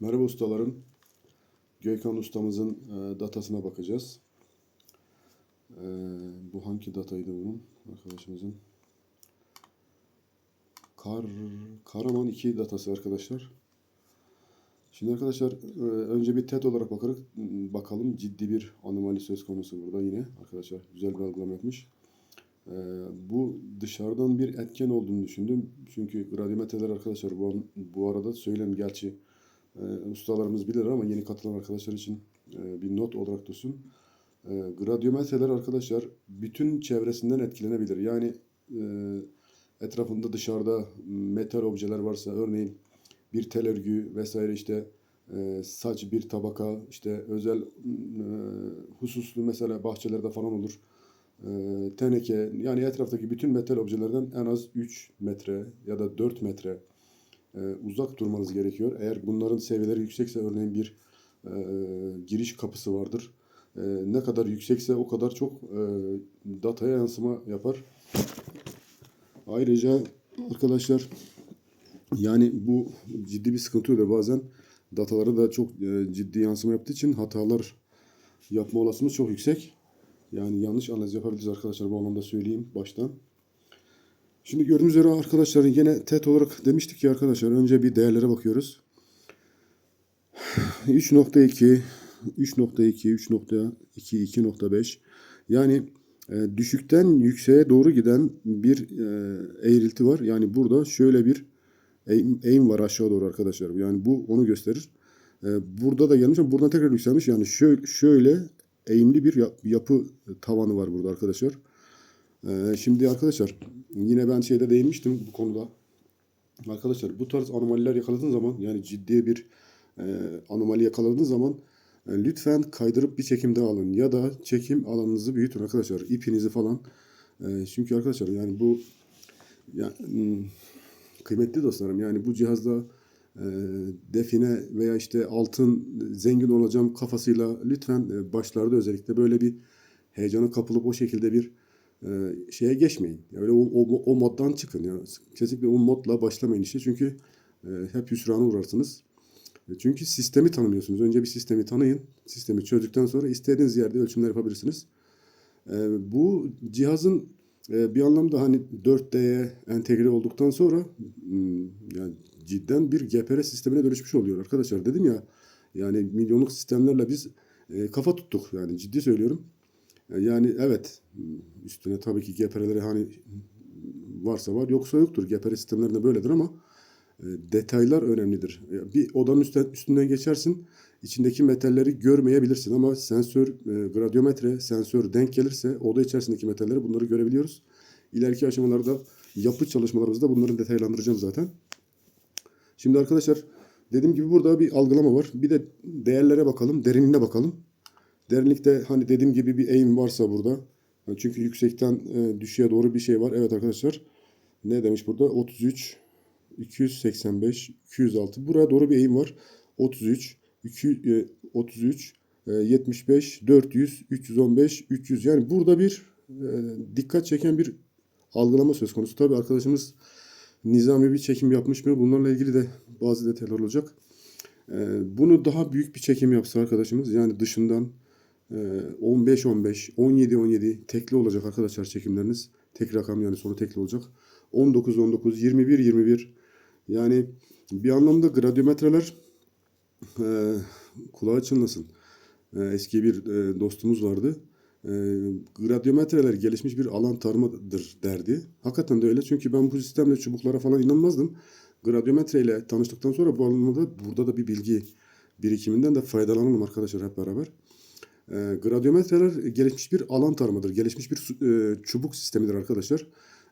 Merhaba ustalarım. Gökhan ustamızın e, datasına bakacağız. E, bu hangi dataydı bunun arkadaşımızın? Kar, Karaman 2 datası arkadaşlar. Şimdi arkadaşlar e, önce bir TET olarak bakarak bakalım. Ciddi bir anomali söz konusu burada yine. Arkadaşlar güzel bir algılama yapmış. E, bu dışarıdan bir etken olduğunu düşündüm. Çünkü radyometreler arkadaşlar bu, bu arada söyleyeyim gerçi e, ustalarımız bilir ama yeni katılan arkadaşlar için e, bir not olarak dursun. E, gradyometreler arkadaşlar bütün çevresinden etkilenebilir. Yani e, etrafında dışarıda metal objeler varsa örneğin bir tel örgü vesaire işte e, saç bir tabaka işte özel e, hususlu mesela bahçelerde falan olur. Teneke yani etraftaki bütün metal objelerden en az 3 metre ya da 4 metre e, uzak durmanız gerekiyor. Eğer bunların seviyeleri yüksekse örneğin bir e, giriş kapısı vardır. E, ne kadar yüksekse o kadar çok e, dataya yansıma yapar. Ayrıca arkadaşlar yani bu ciddi bir sıkıntı oluyor. Bazen dataları da çok e, ciddi yansıma yaptığı için hatalar yapma olasılığımız çok yüksek. Yani yanlış analiz yapabiliriz arkadaşlar bu anlamda söyleyeyim baştan. Şimdi gördüğünüz üzere arkadaşlar yine TET olarak demiştik ki arkadaşlar önce bir değerlere bakıyoruz. 3.2 3.2 3.2 2.5 yani e, düşükten yükseğe doğru giden bir e, eğrilti var. Yani burada şöyle bir eğim, eğim var aşağı doğru arkadaşlar. Yani bu onu gösterir. E, burada da gelmiş ama buradan tekrar yükselmiş. Yani şöyle, şöyle eğimli bir yapı tavanı var burada arkadaşlar. E, şimdi arkadaşlar yine ben şeyde değinmiştim bu konuda. Arkadaşlar bu tarz anomaliler yakaladığın zaman yani ciddi bir e, anomali yakaladığınız zaman e, lütfen kaydırıp bir çekim daha alın ya da çekim alanınızı büyütün arkadaşlar ipinizi falan. E, çünkü arkadaşlar yani bu ya, hmm, kıymetli dostlarım yani bu cihazda e, define veya işte altın zengin olacağım kafasıyla lütfen e, başlarda özellikle böyle bir heyecana kapılıp o şekilde bir e, şeye geçmeyin. Yani o, o, o moddan çıkın. Yani kesinlikle o modla başlamayın işte çünkü e, hep hüsrana uğrarsınız. E, Çünkü sistemi tanımıyorsunuz. Önce bir sistemi tanıyın. Sistemi çözdükten sonra istediğiniz yerde ölçümler yapabilirsiniz. E, bu cihazın e, bir anlamda hani 4D'ye entegre olduktan sonra hmm, yani cidden bir GPR sistemine dönüşmüş oluyor arkadaşlar. Dedim ya yani milyonluk sistemlerle biz e, kafa tuttuk yani ciddi söylüyorum. E, Yani evet üstüne tabii ki GPR'leri hani varsa var yoksa yoktur. GPR sistemlerinde böyledir ama e, detaylar önemlidir. E, Bir odanın üstünden geçersin, içindeki metalleri görmeyebilirsin ama sensör, e, gradyometre, sensör denk gelirse oda içerisindeki metalleri bunları görebiliyoruz. İleriki aşamalarda yapı çalışmalarımızda bunları detaylandıracağım zaten. Şimdi arkadaşlar dediğim gibi burada bir algılama var. Bir de değerlere bakalım, derinliğine bakalım. Derinlikte hani dediğim gibi bir eğim varsa burada. Çünkü yüksekten e, düşüğe doğru bir şey var. Evet arkadaşlar ne demiş burada? 33, 285, 206. Buraya doğru bir eğim var. 33, 2, e, 33, e, 75, 400, 315, 300. Yani burada bir e, dikkat çeken bir algılama söz konusu. Tabii arkadaşımız nizami bir çekim yapmış mı? Bunlarla ilgili de bazı detaylar olacak. E, bunu daha büyük bir çekim yapsa arkadaşımız yani dışından 15-15, 17-17 tekli olacak arkadaşlar çekimleriniz. Tek rakam yani sonu tekli olacak. 19-19, 21-21 yani bir anlamda gradyometreler e, kulağı çınlasın. E, eski bir e, dostumuz vardı. E, gradyometreler gelişmiş bir alan tarımıdır derdi. Hakikaten de öyle çünkü ben bu sistemle çubuklara falan inanmazdım. Gradyometre ile tanıştıktan sonra bu anlamda burada da bir bilgi birikiminden de faydalanalım arkadaşlar hep beraber. E, gradyometreler gelişmiş bir alan tarımıdır. Gelişmiş bir e, çubuk sistemidir arkadaşlar.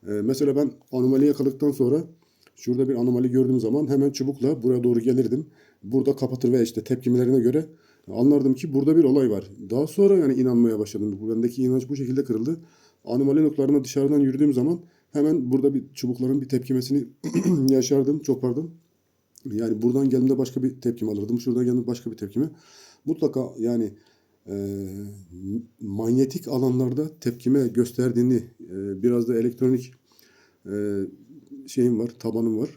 E, mesela ben anomali yakaladıktan sonra şurada bir anomali gördüğüm zaman hemen çubukla buraya doğru gelirdim. Burada kapatır ve işte tepkimelerine göre anlardım ki burada bir olay var. Daha sonra yani inanmaya başladım. Bendeki inanç bu şekilde kırıldı. Anomali noktalarına dışarıdan yürüdüğüm zaman hemen burada bir çubukların bir tepkimesini yaşardım. Çok pardon. Yani buradan geldiğimde başka bir tepkime alırdım. Şuradan geldiğimde başka bir tepkime. Mutlaka yani e, manyetik alanlarda tepkime gösterdiğini e, biraz da elektronik e, şeyim var, tabanım var.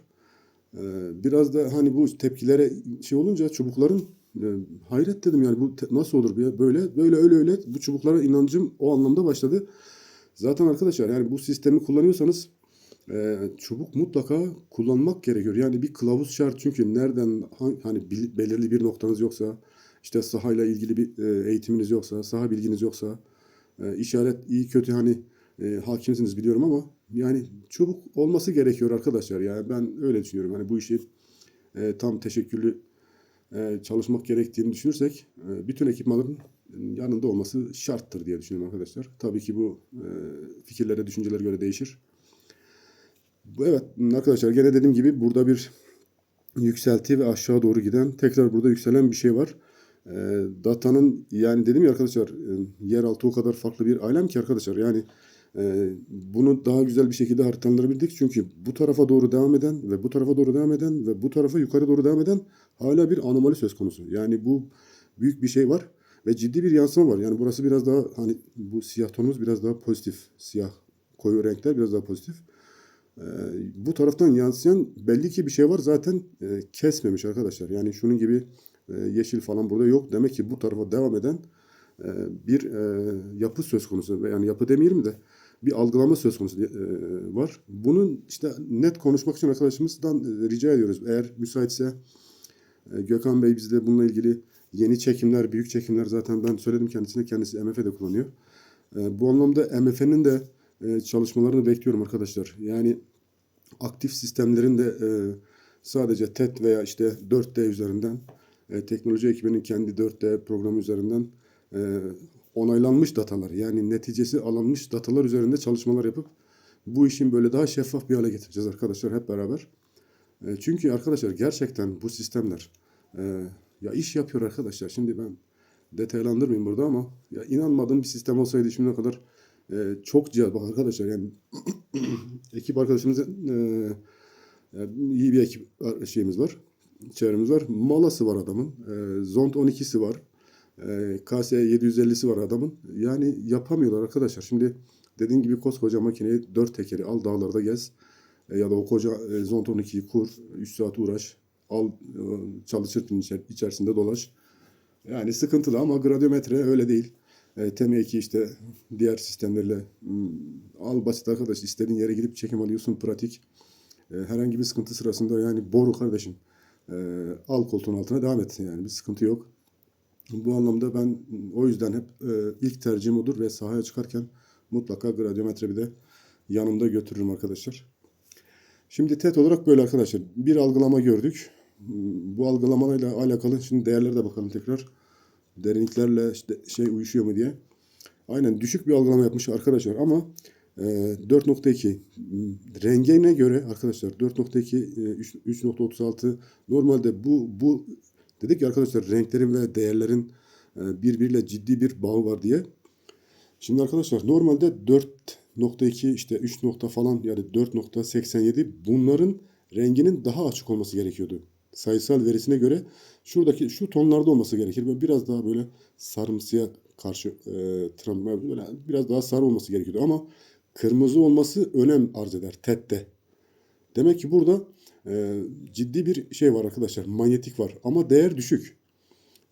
Ee, biraz da hani bu tepkilere şey olunca çubukların e, hayret dedim yani bu te- nasıl olur ya böyle böyle öyle öyle bu çubuklara inancım o anlamda başladı. Zaten arkadaşlar yani bu sistemi kullanıyorsanız e, çubuk mutlaka kullanmak gerekiyor. Yani bir kılavuz şart çünkü nereden han- hani belirli bir noktanız yoksa işte sahayla ilgili bir e, eğitiminiz yoksa saha bilginiz yoksa e, işaret iyi kötü hani e, hakimsiniz biliyorum ama yani çubuk olması gerekiyor arkadaşlar. Yani ben öyle düşünüyorum. Hani bu işi e, tam teşekküllü çalışmak gerektiğini düşünürsek bütün ekipmanların yanında olması şarttır diye düşünüyorum arkadaşlar. Tabii ki bu fikirlere, düşüncelere göre değişir. Evet arkadaşlar gene dediğim gibi burada bir yükselti ve aşağı doğru giden tekrar burada yükselen bir şey var. E, datanın yani dedim ya arkadaşlar e, yeraltı o kadar farklı bir alem ki arkadaşlar yani e, bunu daha güzel bir şekilde haritalandırabildik. Çünkü bu tarafa doğru devam eden ve bu tarafa doğru devam eden ve bu tarafa yukarı doğru devam eden hala bir anomali söz konusu. Yani bu büyük bir şey var ve ciddi bir yansıma var. Yani burası biraz daha hani bu siyah tonumuz biraz daha pozitif. Siyah koyu renkler biraz daha pozitif. Ee, bu taraftan yansıyan belli ki bir şey var zaten e, kesmemiş arkadaşlar. Yani şunun gibi yeşil falan burada yok. Demek ki bu tarafa devam eden e, bir e, yapı söz konusu. Yani yapı demeyelim de bir algılama söz konusu e, var. Bunun işte net konuşmak için arkadaşımızdan e, rica ediyoruz. Eğer müsaitse e, Gökhan Bey bizde bununla ilgili yeni çekimler, büyük çekimler zaten ben söyledim kendisine. Kendisi MF'de kullanıyor. E, bu anlamda MF'nin de e, çalışmalarını bekliyorum arkadaşlar. Yani aktif sistemlerin de e, sadece TET veya işte 4D üzerinden e, teknoloji ekibinin kendi 4D programı üzerinden e, onaylanmış datalar yani neticesi alınmış datalar üzerinde çalışmalar yapıp bu işin böyle daha şeffaf bir hale getireceğiz arkadaşlar hep beraber. E, çünkü arkadaşlar gerçekten bu sistemler e, ya iş yapıyor arkadaşlar. Şimdi ben detaylandırmayayım burada ama ya inanmadığım bir sistem olsaydı şimdiye kadar e, çok cihaz bak arkadaşlar yani ekip arkadaşımızın e, yani iyi bir ekip şeyimiz var. Çevremiz var. Malası var adamın. E, Zond 12'si var. E, KS 750'si var adamın. Yani yapamıyorlar arkadaşlar. Şimdi dediğin gibi koskoca makineyi dört tekeri al dağlarda gez. E, ya da o koca e, Zond 12'yi kur. 3 saat uğraş. Al e, çalışır içer- içerisinde dolaş. Yani sıkıntılı ama gradyometre öyle değil. E, TM2 işte diğer sistemlerle hmm, al basit arkadaş istediğin yere gidip çekim alıyorsun pratik. E, herhangi bir sıkıntı sırasında yani boru kardeşim e, al koltuğun altına devam et yani bir sıkıntı yok. Bu anlamda ben o yüzden hep e, ilk tercihim odur ve sahaya çıkarken mutlaka gradyometre bir de yanımda götürürüm arkadaşlar. Şimdi TET olarak böyle arkadaşlar. Bir algılama gördük. Bu algılamalarla alakalı şimdi değerlere de bakalım tekrar. Derinliklerle işte şey uyuşuyor mu diye. Aynen düşük bir algılama yapmış arkadaşlar ama 4.2 m, rengine göre arkadaşlar 4.2 e, üç- 3.36 normalde bu bu dedik ya arkadaşlar renklerin ve değerlerin e, birbiriyle ciddi bir bağı var diye. Şimdi arkadaşlar normalde 4.2 işte 3 nokta falan yani 4.87 bunların renginin daha açık olması gerekiyordu. Sayısal verisine göre şuradaki şu tonlarda olması gerekir. Böyle biraz daha böyle sarımsıya karşı e, tram- böyle biraz daha sarı olması gerekiyordu ama kırmızı olması önem arz eder TET'te. Demek ki burada e, ciddi bir şey var arkadaşlar. Manyetik var ama değer düşük.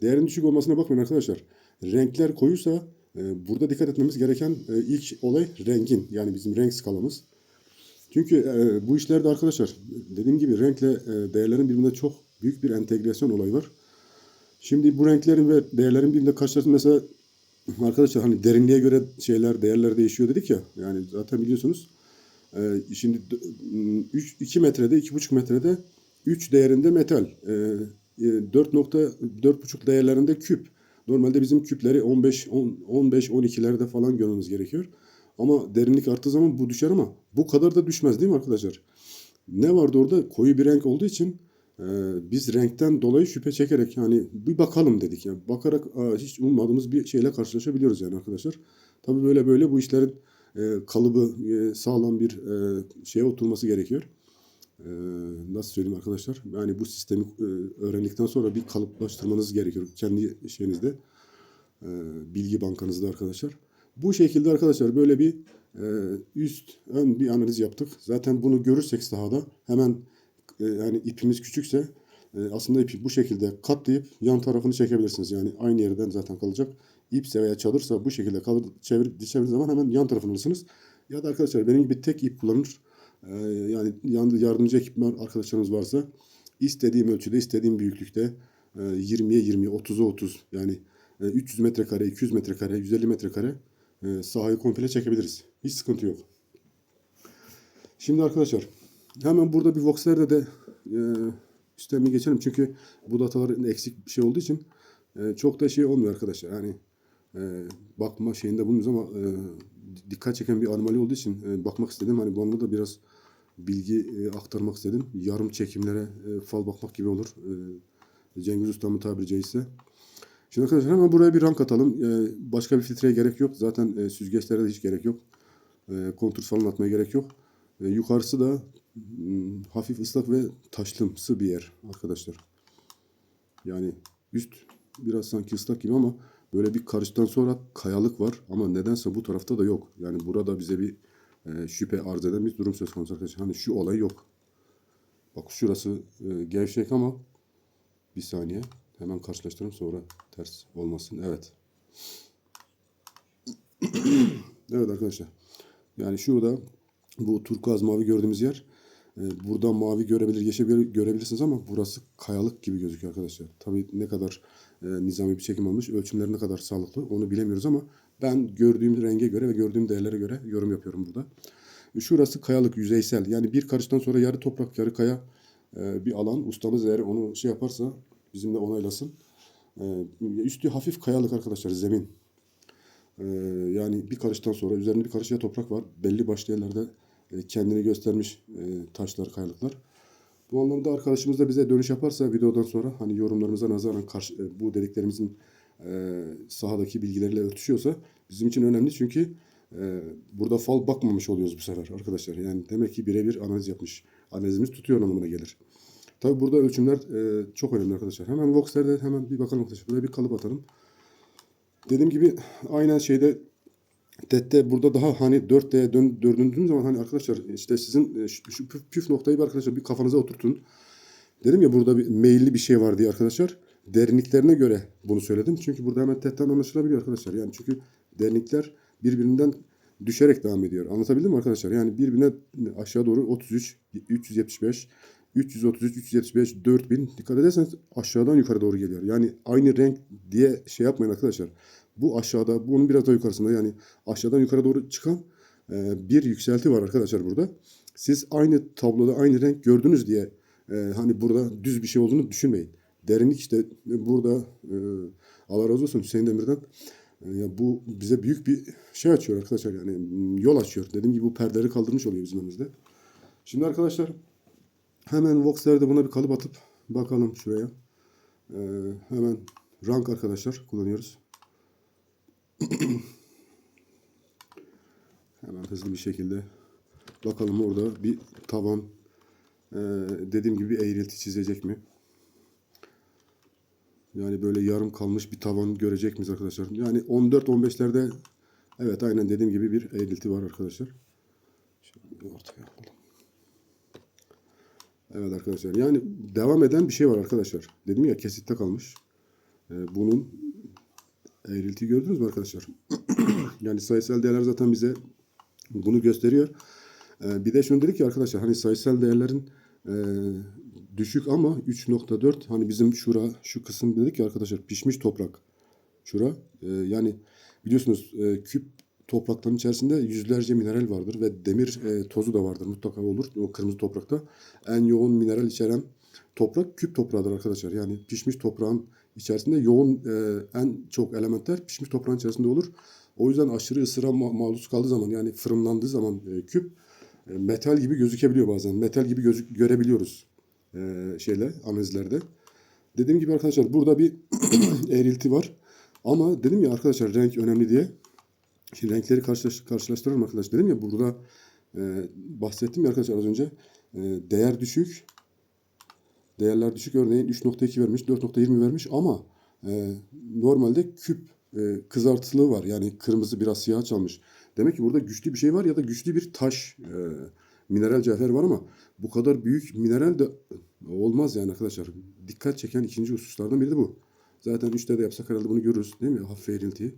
Değerin düşük olmasına bakmayın arkadaşlar. Renkler koyuysa e, burada dikkat etmemiz gereken e, ilk olay rengin. Yani bizim renk skalamız. Çünkü e, bu işlerde arkadaşlar dediğim gibi renkle e, değerlerin birbirine çok büyük bir entegrasyon olayı var. Şimdi bu renklerin ve değerlerin birbirine karşılaştırması mesela arkadaşlar hani derinliğe göre şeyler değerler değişiyor dedik ya. Yani zaten biliyorsunuz. E, şimdi 3 2 metrede 2,5 metrede 3 değerinde metal. E, e, 4.4,5 değerlerinde küp. Normalde bizim küpleri 15 10, 15 12'lerde falan görmemiz gerekiyor. Ama derinlik arttığı zaman bu düşer ama bu kadar da düşmez değil mi arkadaşlar? Ne vardı orada? Koyu bir renk olduğu için e, biz renkten dolayı şüphe çekerek yani bir bakalım dedik. Yani bakarak hiç ummadığımız bir şeyle karşılaşabiliyoruz yani arkadaşlar. Tabii böyle böyle bu işlerin e, kalıbı e, sağlam bir e, şeye oturması gerekiyor. E, nasıl söyleyeyim arkadaşlar? Yani bu sistemi e, öğrendikten sonra bir kalıplaştırmanız gerekiyor kendi şeyinizde. Bilgi bankanızda arkadaşlar. Bu şekilde arkadaşlar böyle bir üst ön bir analiz yaptık. Zaten bunu görürsek sahada hemen e, yani ipimiz küçükse e, aslında ipi bu şekilde katlayıp yan tarafını çekebilirsiniz. Yani aynı yerden zaten kalacak. İpse veya çadırsa bu şekilde kalır, çevirip çevirdiğiniz zaman hemen yan tarafını alırsınız. Ya da arkadaşlar benim gibi tek ip kullanır. E, yani yan- yardımcı ekipman arkadaşlarınız varsa istediğim ölçüde, istediğim büyüklükte e, 20'ye 20, 30'a 30 yani e, 300 metrekare, 200 metrekare, 150 metrekare sahayı komple çekebiliriz. Hiç sıkıntı yok. Şimdi arkadaşlar hemen burada bir Voxler'de de e, sistemi geçelim. Çünkü bu dataların eksik bir şey olduğu için e, çok da şey olmuyor arkadaşlar. Yani e, bakma şeyinde bulunmuyoruz ama e, dikkat çeken bir anomali olduğu için e, bakmak istedim. Hani bu da biraz bilgi e, aktarmak istedim. Yarım çekimlere e, fal bakmak gibi olur. E, Cengiz Usta'mın tabiri caizse. Şimdi arkadaşlar hemen buraya bir rank atalım. E, başka bir filtreye gerek yok. Zaten e, süzgeçlere de hiç gerek yok. E, kontur falan atmaya gerek yok. E, yukarısı da mm, hafif ıslak ve taşlımsı bir yer arkadaşlar. Yani üst biraz sanki ıslak gibi ama böyle bir karıştan sonra kayalık var ama nedense bu tarafta da yok. Yani burada bize bir e, şüphe arz eden bir durum söz konusu arkadaşlar. Hani şu olay yok. Bak şurası e, gevşek ama bir saniye hemen karşılaştıralım sonra ters olmasın. Evet. evet arkadaşlar. Yani şurada bu turkuaz mavi gördüğümüz yer e, buradan mavi görebilir, yeşil göre- görebilirsiniz ama burası kayalık gibi gözüküyor arkadaşlar. Tabii ne kadar e, nizami bir çekim olmuş, ölçümleri ne kadar sağlıklı onu bilemiyoruz ama ben gördüğüm renge göre ve gördüğüm değerlere göre yorum yapıyorum burada. E, Şurası kayalık, yüzeysel. Yani bir karıştan sonra yarı toprak, yarı kaya e, bir alan. Ustamız eğer onu şey yaparsa bizimle onaylasın. E, Üstü hafif kayalık arkadaşlar, zemin. Ee, yani bir karıştan sonra üzerinde bir karış ya toprak var. Belli başlı yerlerde kendini göstermiş e, taşlar, kayalıklar. Bu anlamda arkadaşımız da bize dönüş yaparsa videodan sonra hani yorumlarımıza nazaran karşı, e, bu dediklerimizin e, sahadaki bilgileriyle örtüşüyorsa bizim için önemli çünkü burada fal bakmamış oluyoruz bu sefer arkadaşlar. Yani demek ki birebir analiz yapmış. Analizimiz tutuyor anlamına gelir. Tabi burada ölçümler çok önemli arkadaşlar. Hemen Vox'lerde hemen bir bakalım arkadaşlar. Buraya bir kalıp atalım. Dediğim gibi aynen şeyde TET'te burada daha hani 4D'ye dön, döndüğüm zaman hani arkadaşlar işte sizin e, şu, püf, püf noktayı bir arkadaşlar bir kafanıza oturtun. Dedim ya burada bir meyilli bir şey var diye arkadaşlar. Derinliklerine göre bunu söyledim. Çünkü burada hemen TET'ten anlaşılabiliyor arkadaşlar. Yani çünkü derinlikler birbirinden düşerek devam ediyor. Anlatabildim mi arkadaşlar? Yani birbirine aşağı doğru 33, 375, 333, 375, 4000 dikkat ederseniz aşağıdan yukarı doğru geliyor. Yani aynı renk diye şey yapmayın arkadaşlar. Bu aşağıda, bunun biraz daha yukarısında yani aşağıdan yukarı doğru çıkan e, bir yükselti var arkadaşlar burada. Siz aynı tabloda aynı renk gördünüz diye e, hani burada düz bir şey olduğunu düşünmeyin. Derinlik işte burada e, Allah razı olsun Hüseyin Demir'den e, ya bu bize büyük bir şey açıyor arkadaşlar yani yol açıyor. Dediğim gibi bu perdeleri kaldırmış oluyor bizim önümüzde. Şimdi arkadaşlar hemen Vox'lerde buna bir kalıp atıp bakalım şuraya. E, hemen rank arkadaşlar kullanıyoruz. Hemen hızlı bir şekilde bakalım orada bir tavan e, dediğim gibi eğrilti çizecek mi? Yani böyle yarım kalmış bir tavan görecek miyiz arkadaşlar? Yani 14-15'lerde evet aynen dediğim gibi bir eğrilti var arkadaşlar. Bir ortaya alalım. Evet arkadaşlar yani devam eden bir şey var arkadaşlar. Dedim ya kesitte kalmış. E, bunun eğrilti gördünüz mü arkadaşlar? yani sayısal değerler zaten bize bunu gösteriyor. Ee, bir de şunu dedik ki arkadaşlar hani sayısal değerlerin e, düşük ama 3.4 hani bizim şura şu kısım dedik ya arkadaşlar pişmiş toprak. Şura e, yani biliyorsunuz e, küp toprakların içerisinde yüzlerce mineral vardır ve demir e, tozu da vardır mutlaka olur o kırmızı toprakta. En yoğun mineral içeren toprak küp toprağıdır arkadaşlar. Yani pişmiş toprağın içerisinde yoğun e, en çok elementler pişmiş toprağın içerisinde olur. O yüzden aşırı ısıra ma- maruz kaldığı zaman yani fırınlandığı zaman e, küp e, metal gibi gözükebiliyor bazen. Metal gibi gözük görebiliyoruz e, şeyle analizlerde. Dediğim gibi arkadaşlar burada bir eğrilti var. Ama dedim ya arkadaşlar renk önemli diye. Şimdi renkleri karşılaş, karşılaştıralım arkadaşlar. Dedim ya burada e, bahsettim ya arkadaşlar az önce. E, değer düşük. Değerler düşük örneğin 3.2 vermiş, 4.20 vermiş ama e, normalde küp e, kızartılığı var. Yani kırmızı biraz siyah çalmış. Demek ki burada güçlü bir şey var ya da güçlü bir taş e, mineral cevher var ama bu kadar büyük mineral de olmaz yani arkadaşlar. Dikkat çeken ikinci hususlardan biri de bu. Zaten 3'te de yapsak herhalde bunu görürüz değil mi? Hafif eğriltiyi.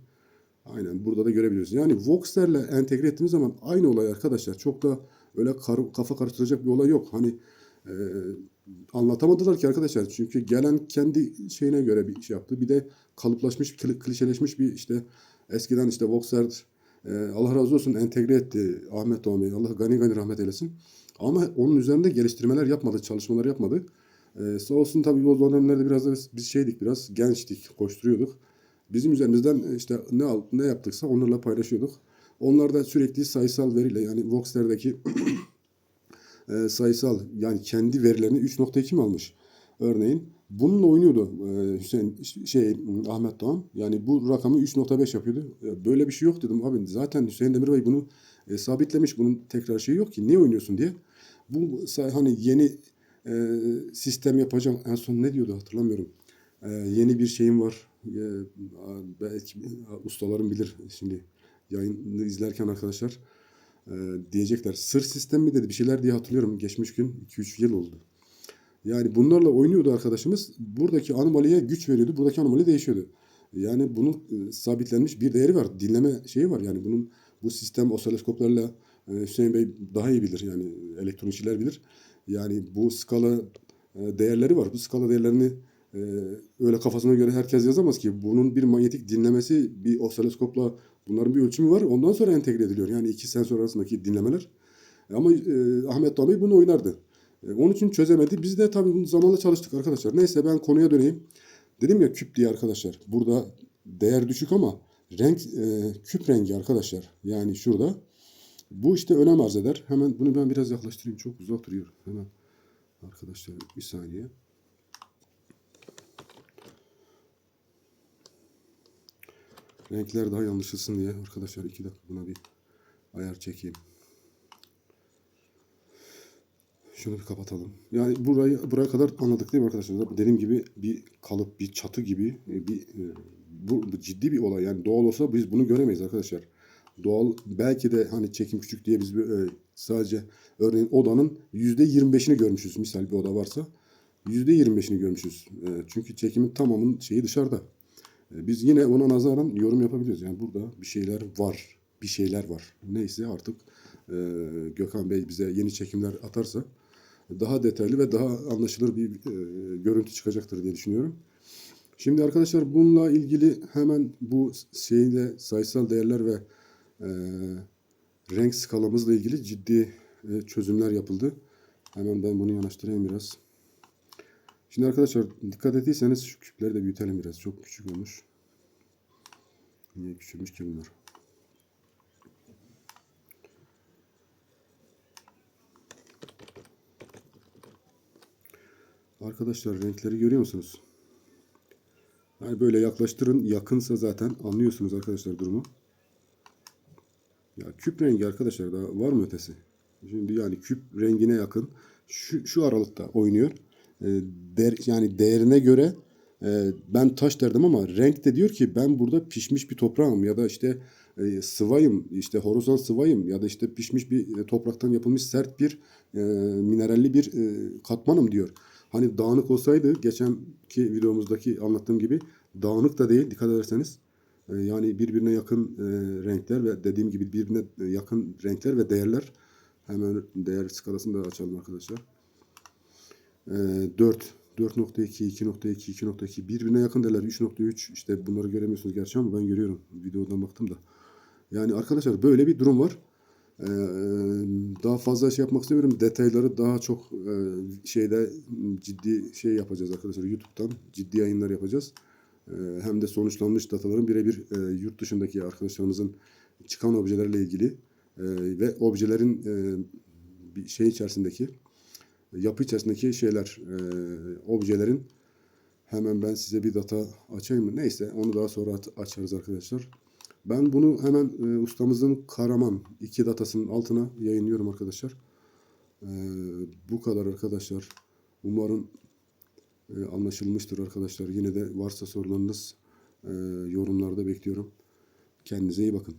Aynen burada da görebiliyoruz. Yani Voxter'le entegre ettiğimiz zaman aynı olay arkadaşlar. Çok da öyle kar- kafa karıştıracak bir olay yok. Hani e, anlatamadılar ki arkadaşlar. Çünkü gelen kendi şeyine göre bir şey yaptı. Bir de kalıplaşmış, kli- klişeleşmiş bir işte eskiden işte Voxter e, Allah razı olsun entegre etti Ahmet Doğan. Allah gani gani rahmet eylesin. Ama onun üzerinde geliştirmeler yapmadı, çalışmalar yapmadı. E, sağ olsun tabii o dönemlerde biraz da biz, biz şeydik biraz gençtik, koşturuyorduk. Bizim üzerimizden e, işte ne ne yaptıksa onlarla paylaşıyorduk. Onlar da sürekli sayısal veriyle yani Voxter'deki e, sayısal yani kendi verilerini 3.2 mi almış örneğin. Bununla oynuyordu e, Hüseyin şey Ahmet Doğan. Yani bu rakamı 3.5 yapıyordu. Böyle bir şey yok dedim abi. Zaten Hüseyin Demirbay bunu e, sabitlemiş. Bunun tekrar şeyi yok ki. Niye oynuyorsun diye. Bu hani yeni e, sistem yapacağım. En son ne diyordu hatırlamıyorum. E, yeni bir şeyim var. E, belki ustalarım bilir şimdi yayını izlerken arkadaşlar e, diyecekler. Sır sistem mi dedi bir şeyler diye hatırlıyorum. Geçmiş gün 2-3 yıl oldu. Yani bunlarla oynuyordu arkadaşımız. Buradaki anomaliye güç veriyordu. Buradaki anomali değişiyordu. Yani bunun e, sabitlenmiş bir değeri var. Dinleme şeyi var. Yani bunun bu sistem osiloskoplarla e, Hüseyin Bey daha iyi bilir. Yani elektronikçiler bilir. Yani bu skala e, değerleri var. Bu skala değerlerini e, öyle kafasına göre herkes yazamaz ki. Bunun bir manyetik dinlemesi bir osiloskopla bunların bir ölçümü var. Ondan sonra entegre ediliyor. Yani iki sensör arasındaki dinlemeler. Ama e, Ahmet Bey bunu oynardı. E, Onun için çözemedi. Biz de tabii bunu zamanla çalıştık arkadaşlar. Neyse ben konuya döneyim. Dedim ya küp diye arkadaşlar. Burada değer düşük ama renk e, küp rengi arkadaşlar. Yani şurada. Bu işte önem arz eder. Hemen bunu ben biraz yaklaştırayım. Çok uzak duruyor. Hemen arkadaşlar bir saniye. Renkler daha yanlışılsın diye arkadaşlar iki dakika buna bir ayar çekeyim. Şunu bir kapatalım. Yani burayı buraya kadar anladık değil mi arkadaşlar? Dediğim gibi bir kalıp, bir çatı gibi e, bir e, bu, ciddi bir olay. Yani doğal olsa biz bunu göremeyiz arkadaşlar. Doğal belki de hani çekim küçük diye biz bir, e, sadece örneğin odanın yüzde 25'ini görmüşüz. Misal bir oda varsa yüzde 25'ini görmüşüz. Çünkü çekimin tamamının şeyi dışarıda. E, Biz yine ona nazaran yorum yapabiliyoruz. Yani burada bir şeyler var. Bir şeyler var. Neyse artık e, Gökhan Bey bize yeni çekimler atarsa daha detaylı ve daha anlaşılır bir e, görüntü çıkacaktır diye düşünüyorum. Şimdi arkadaşlar bununla ilgili hemen bu şeyle sayısal değerler ve e, renk skalamızla ilgili ciddi e, çözümler yapıldı. Hemen ben bunu yanaştırayım biraz. Şimdi arkadaşlar dikkat ettiyseniz şu küpleri de büyütelim biraz. Çok küçük olmuş. Niye küçülmüş ki bunlar? Arkadaşlar renkleri görüyor musunuz? Yani böyle yaklaştırın. Yakınsa zaten anlıyorsunuz arkadaşlar durumu. Ya küp rengi arkadaşlar daha var mı ötesi? Şimdi yani küp rengine yakın şu, şu aralıkta oynuyor. Ee, der, yani değerine göre e, ben taş derdim ama renk de diyor ki ben burada pişmiş bir toprağım ya da işte e, sıvayım işte horozan sıvayım ya da işte pişmiş bir e, topraktan yapılmış sert bir mineralli bir katmanım diyor. Hani dağınık olsaydı geçenki videomuzdaki anlattığım gibi dağınık da değil dikkat ederseniz yani birbirine yakın renkler ve dediğim gibi birbirine yakın renkler ve değerler hemen değer skalasını da açalım arkadaşlar. E, 4 4.2, 2.2, 2.2 birbirine yakın değerler 3.3 işte bunları göremiyorsunuz gerçi ama ben görüyorum videodan baktım da. Yani arkadaşlar böyle bir durum var. Ee, daha fazla şey yapmak istemiyorum. Detayları daha çok e, şeyde ciddi şey yapacağız arkadaşlar. YouTube'dan ciddi yayınlar yapacağız. Ee, hem de sonuçlanmış dataların birebir e, yurt dışındaki arkadaşlarımızın çıkan objelerle ilgili e, ve objelerin bir şey içerisindeki yapı içerisindeki şeyler e, objelerin hemen ben size bir data açayım mı? Neyse onu daha sonra açarız arkadaşlar. Ben bunu hemen e, ustamızın Karaman iki datasının altına yayınlıyorum arkadaşlar. E, bu kadar arkadaşlar. Umarım e, anlaşılmıştır arkadaşlar. Yine de varsa sorularınız e, yorumlarda bekliyorum. Kendinize iyi bakın.